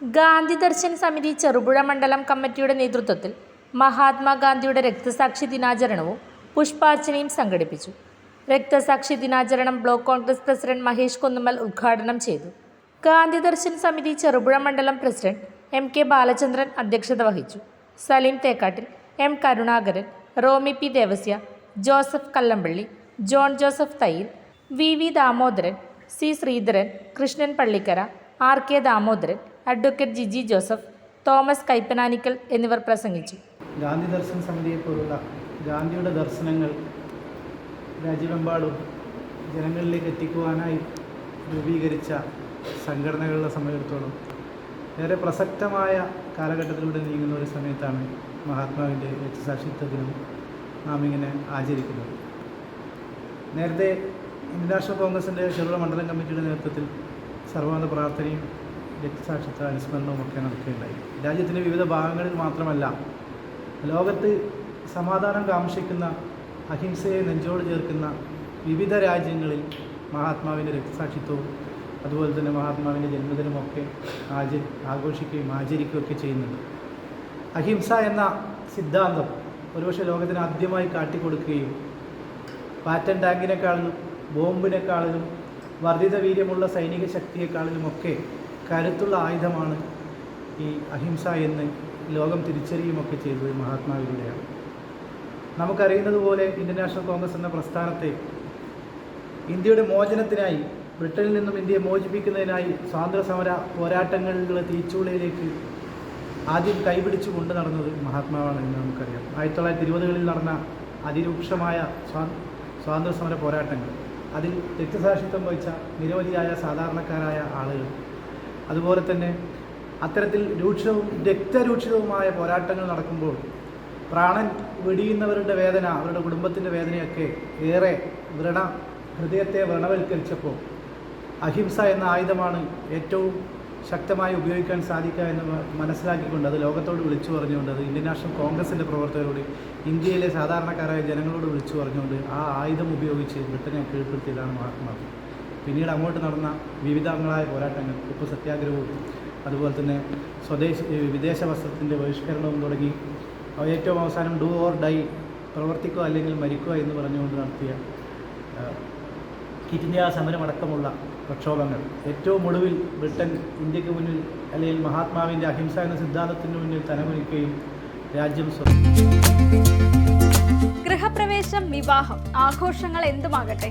ഗാന്ധി ദർശൻ സമിതി ചെറുപുഴ മണ്ഡലം കമ്മിറ്റിയുടെ നേതൃത്വത്തിൽ മഹാത്മാഗാന്ധിയുടെ രക്തസാക്ഷി ദിനാചരണവും പുഷ്പാർച്ചനയും സംഘടിപ്പിച്ചു. രക്തസാക്ഷി ദിനാചരണം ബ്ലോക്ക് കോൺഗ്രസ് പ്രസിഡന്റ് മഹേഷ് കുന്നുമ്മൽ ഉദ്ഘാടനം ചെയ്തു. ഗാന്ധി ദർശൻ സമിതി ചെറുപുഴ മണ്ഡലം പ്രസിഡന്റ് എം കെ ബാലചന്ദ്രൻ അധ്യക്ഷത വഹിച്ചു. Saleem Thekkattil M Karunakaran Romy P Devasya Joseph Kallampally John Joseph Thayyil V V Damodaran C Sreedharan Krishnan Pallikkara R K Damodaran advocate Jiji Joseph Thomas Kaippananickal എന്നിവർ പ്രസംഗിച്ചു. ഗാന്ധി ദർശൻ സമിതിയെപ്പോലുള്ള ഗാന്ധിയുടെ ദർശനങ്ങൾ രാജ്യമെമ്പാടും ജനങ്ങളിലേക്ക് എത്തിക്കുവാനായി രൂപീകരിച്ച സംഘടനകളുടെ സംബന്ധിച്ചിടത്തോളം ഏറെ പ്രസക്തമായ കാലഘട്ടത്തിലൂടെ നീങ്ങുന്ന ഒരു സമയത്താണ് മഹാത്മാവിന്റെ രക്തസാക്ഷിത്വ ദിനം നാം ഇങ്ങനെ ആചരിക്കുന്നത്. നേരത്തെ ഇന്ത്യൻ നാഷണൽ കോൺഗ്രസിന്റെ ചെറുപുഴ മണ്ഡലം കമ്മിറ്റിയുടെ നേതൃത്വത്തിൽ സർവമത പ്രാർത്ഥനയും രക്തസാക്ഷിത്വ അനുസ്മരണവും ഒക്കെ നടക്കുകയുണ്ടായി. രാജ്യത്തിന്റെ വിവിധ ഭാഗങ്ങളിൽ മാത്രമല്ല ലോകത്ത് സമാധാനം കാംക്ഷിക്കുന്ന അഹിംസയെ നെഞ്ചോട് ചേർക്കുന്ന വിവിധ രാജ്യങ്ങളിൽ മഹാത്മാവിന്റെ രക്തസാക്ഷിത്വവും അതുപോലെ തന്നെ മഹാത്മാവിന്റെ ജന്മദിനമൊക്കെ ആച ആഘോഷിക്കുകയും ആചരിക്കുകയൊക്കെ ചെയ്യുന്നുണ്ട്. അഹിംസ എന്ന സിദ്ധാന്തം ഒരുപക്ഷെ ലോകത്തിന് ആദ്യമായി കാട്ടിക്കൊടുക്കുകയും പാറ്റൻ ടാങ്കിനേക്കാളിലും ബോംബിനേക്കാളിലും വർദ്ധിത വീര്യമുള്ള സൈനിക ശക്തിയെക്കാളിലുമൊക്കെ കരുത്തുള്ള ആയുധമാണ് ഈ അഹിംസ എന്ന് ലോകം തിരിച്ചറിയുമൊക്കെ ചെയ്തത് മഹാത്മാവിലൂടെയാണ്. നമുക്കറിയുന്നത് പോലെ ഇന്ത്യൻ നാഷണൽ കോൺഗ്രസ് എന്ന പ്രസ്ഥാനത്തെ ഇന്ത്യയുടെ മോചനത്തിനായി ബ്രിട്ടനിൽ നിന്നും ഇന്ത്യയെ മോചിപ്പിക്കുന്നതിനായി സ്വാതന്ത്ര്യ സമര പോരാട്ടങ്ങളുടെ തീച്ചൂളയിലേക്ക് ആദ്യം കൈപിടിച്ചു കൊണ്ടു നടന്നത് മഹാത്മാവാണ് എന്ന് നമുക്കറിയാം. ആയിരത്തി തൊള്ളായിരത്തി ഇരുപതുകളിൽ നടന്ന അതിരൂക്ഷമായ സ്വാ സ്വാതന്ത്ര്യ സമര പോരാട്ടങ്ങൾ അതിൽ രക്തസാക്ഷിത്വം വഹിച്ച നിരവധിയായ സാധാരണക്കാരായ ആളുകൾ അതുപോലെ തന്നെ അത്തരത്തിൽ രൂക്ഷവും രക്തരൂക്ഷിതവുമായ പോരാട്ടങ്ങൾ നടക്കുമ്പോൾ പ്രാണൻ വെടിയുന്നവരുടെ വേദന അവരുടെ കുടുംബത്തിന്റെ വേദനയൊക്കെ ഏറെ വ്രണ ഹൃദയത്തെ വ്രണവൽക്കരിച്ചപ്പോൾ അഹിംസ എന്ന ആയുധമാണ് ഏറ്റവും ശക്തമായി ഉപയോഗിക്കാൻ സാധിക്കുക എന്ന് മനസ്സിലാക്കിക്കൊണ്ട് അത് ലോകത്തോട് വിളിച്ചു പറഞ്ഞുകൊണ്ട് അത് ഇന്ത്യൻ നാഷണൽ കോൺഗ്രസിന്റെ പ്രവർത്തകരോട് ഇന്ത്യയിലെ സാധാരണക്കാരായ ജനങ്ങളോട് വിളിച്ചു പറഞ്ഞുകൊണ്ട് ആ ആയുധം ഉപയോഗിച്ച് ബ്രിട്ടനെ കീഴ്പ്പെടുത്തിയതാണ് മഹാത്മാവ് പിന്നീട് അങ്ങോട്ട് നടന്ന വിവിധങ്ങളായ പോരാട്ടങ്ങൾ ഉപ്പ് സത്യാഗ്രഹവും അതുപോലെ തന്നെ സ്വദേശ വിദേശ വസ്ത്രത്തിന്റെ ബഹിഷ്കരണവും തുടങ്ങി ഏറ്റവും അവസാനം ഡു ഓർ ഡൈ പ്രവർത്തിക്കുക അല്ലെങ്കിൽ മരിക്കുക എന്ന് പറഞ്ഞുകൊണ്ട് നടത്തിയ കിറ്റ് ഇന്ത്യ സമരമടക്കമുള്ള പ്രക്ഷോഭങ്ങൾ. ഏറ്റവും ഒടുവിൽ ബ്രിട്ടൻ ഇന്ത്യയ്ക്ക് മുന്നിൽ അല്ലെങ്കിൽ മഹാത്മാവിന്റെ അഹിംസ എന്ന സിദ്ധാന്തത്തിന് മുന്നിൽ തലമുനിക്കുകയും രാജ്യം ഗൃഹപ്രവേശം വിവാഹം ആഘോഷങ്ങൾ എന്തുമാകട്ടെ?